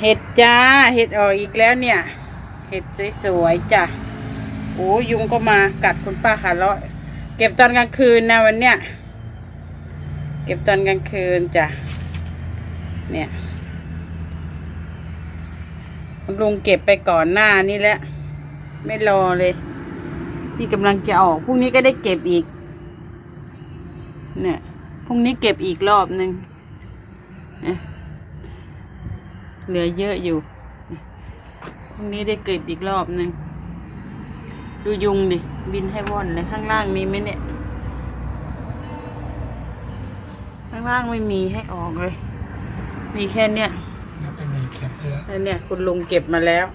เห็ดจ้า เห็ดออกอีกแล้วเนี่ย เห็ดสวยๆจ้ะโอ้ยุงก็มากัดคุณป้าขาเลาะเก็บตอนกลางคืนนะวันเนี้ยเก็บตอนกลางคืนจ้ะเนี่ยลุงเก็บไปก่อนหน้านี่แหละ ไม่รอเลย นี่กำลังจะออกพรุ่งนี้ก็ได้เก็บอีก เนี่ยพรุ่งนี้เก็บอีกรอบหนึ่งเนี่ย เหลือเยอะอยู่ พรุ่งนี้ได้เก็บอีกรอบหนึ่ง ดูยุงดิ บินให้ว่อนเลยข้างล่างมีไหมเนี่ย ข้างล่างไม่มีให้ออกเลย มีแค่เนี้ยแล้วก็มีเก็บเยอะแล้วเนี่ย คุณลุงเก็บมาแล้ว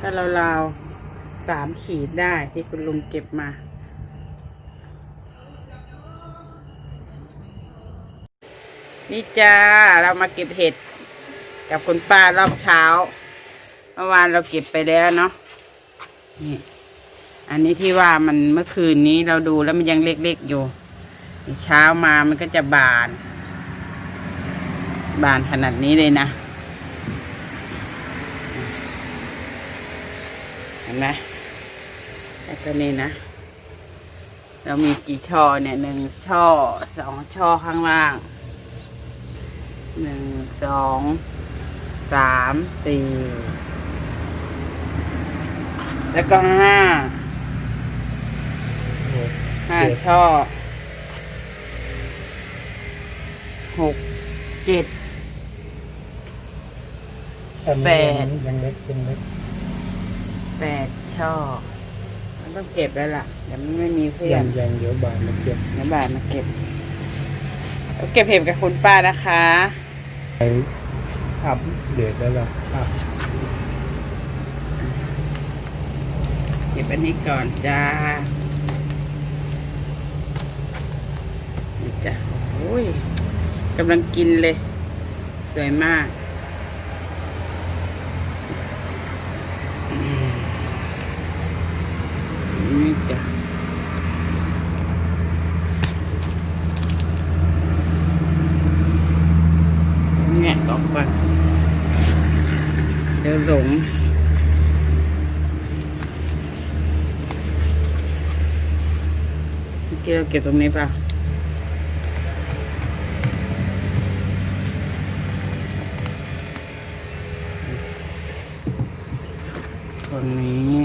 ก็ราวๆสามขีดได้ที่คุณลุงเก็บมา นี่จ้าเรามาเก็บเห็ด กับคุณป้ารอบเช้าเมื่อวานเราเก็บไปแล้วเนาะนี่ อันนี้ที่ว่ามันเมื่อคืนนี้เราดูแล้วมันยังเล็กๆอยู่เช้ามามันก็จะบาน บานขนาดนี้เลยนะเห็นไหมแล้วก็นี่นะ เรามีกี่ช่อเนี่ยหนึ่งช่อสองช่อข้างล่าง หนึ่งสองสามสี่แล้วก็ห้าโอ้ห้าช่อหกเจ็ดอันนี้แปดยังเล็กยังเล็กแปดช่อมันต้องเก็บแล้วล่ะเดี๋ยวมันไม่มีเพื่อยันงยังเดี๋ยวบานมาเก็บน้ำบานมาเก็บเอาเก็บเห็บกับคุณป้านะคะ ไปอัพเดทแล้วล่ะอัพเก็บอันนี้ก่อนจ้าจ้ะโอ้ยกำลังกินเลย สวยมากอืมนี่จ้ะเนี่ยออกก่อน เดี๋ยวหลงเมื่อกี้เราเก็บตรงนี้ป่ะตรงนี้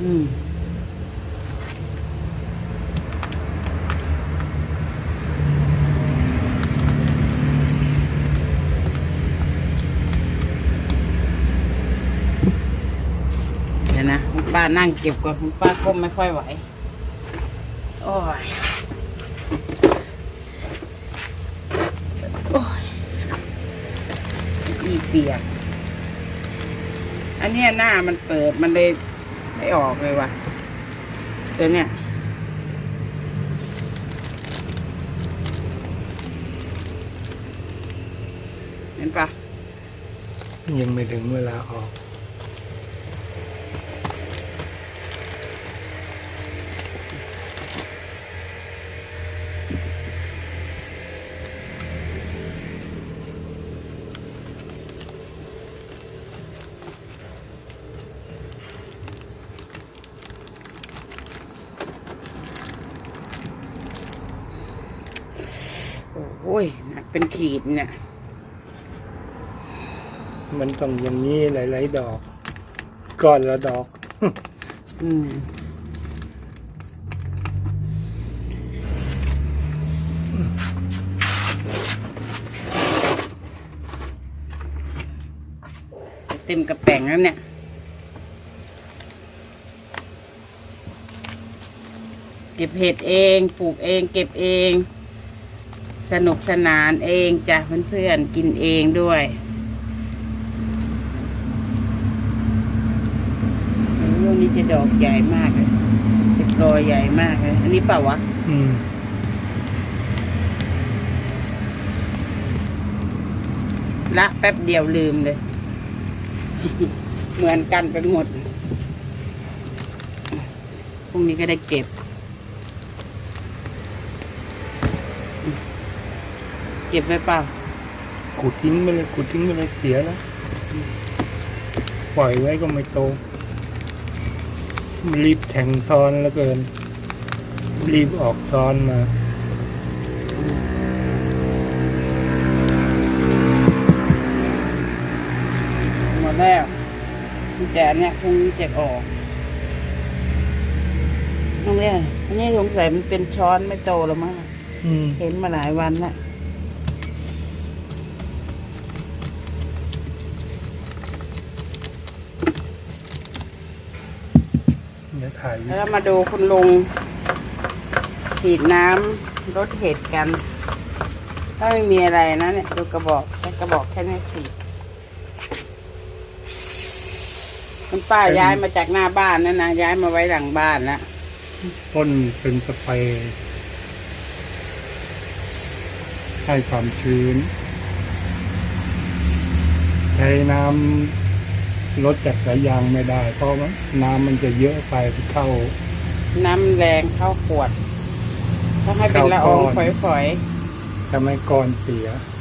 อืมเดี๋ยวนะคุณ ป้านั่งเก็บก่อนคุณป้าก้มไม่ค่อยไหว โอ้ย โอ้ย อีเปียก อันเนี้ยหน้ามันเปิดมันเลยไม่ออกเลยว่ะตัวเนี้ยเห็นปะยังไม่ถึงเวลาออก โอ้ยหนักเป็นขีดเนี่ย มันต้องอย่างนี้หลาย ๆ ดอกก้อนละดอก อืมเต็มกระแป้งแล้วเนี่ยเก็บเห็ดเอง ปลูกเอง เก็บเอง สนุกสนานเองจ้ะเพื่อนๆกินเองด้วยลูกนี้จะดอกใหญ่มากเลยจะกอใหญ่มากเลย อันนี้เปล่าวะ อืมละแป๊บเดียวลืมเลย เหมือนกันไปหมด พรุ่งนี้ก็ได้เก็บ เก็บไว้เปล่าขุดทิ้งไปเลยขุดทิ้งไปเลยเสียแล้ว ปล่อยไว้ก็ไม่โต รีบแทงซ้อนแล้วเกิน รีบออกซ้อนมาหมดแล้วแต่อันเนี้ยคงจะออกน้องเนี่ยอันนี้สงสัยมันเป็นช้อนไม่โตแล้วมั้งอืม เห็นมาหลายวันแล้ว เดี๋ยวถ่ายแล้วเรามาดูคุณลุงฉีดน้ำรดเห็ดกัน ถ้าไม่มีอะไรนะเนี่ยดูกระบอกแค่กระบอกแค่นี้ฉีดคุณป้าย้ายมาจากหน้าบ้านนั่นนะย้ายมาไว้หลังบ้านแล้วต้นเป็นสเปรย์ให้ความชื้นใช้น้ำ ลดจากสายยางไม่ได้ เพราะว่าน้ำมันจะเยอะไปเข้า น้ำแรงเข้าขวดต้องให้เป็นละอองเข้าก้อน ฝอยทำให้ก้อนเสีย ๆ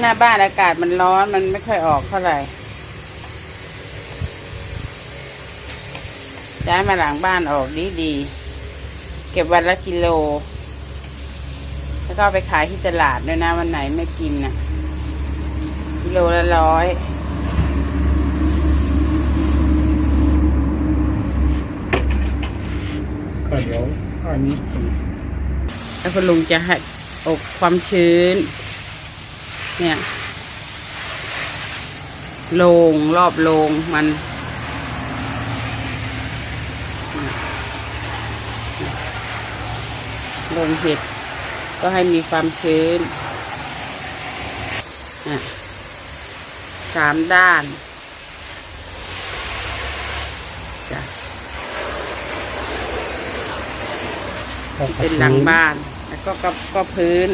หน้าบ้านอากาศมันร้อนมันไม่ค่อยออกเท่าไหร่ย้ายมาหลังบ้านออกดีดีๆเก็บวันละกิโล แล้วก็ไปขายที่ตลาดด้วยนะ วันไหนไม่กินน่ะ กิโลละร้อยก็เดี๋ยวอันนี้คือแล้วคุณลุงจะให้อบความชื้น เนี่ย ลงรอบลงมัน ลงเห็ด ก็ให้มีความชื้นสามด้านจ้ะเป็นหลังบ้าน แล้วก็ก็ก็พื้น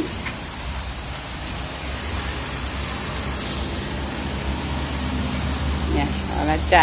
เนี่ยเอาละจ้ะ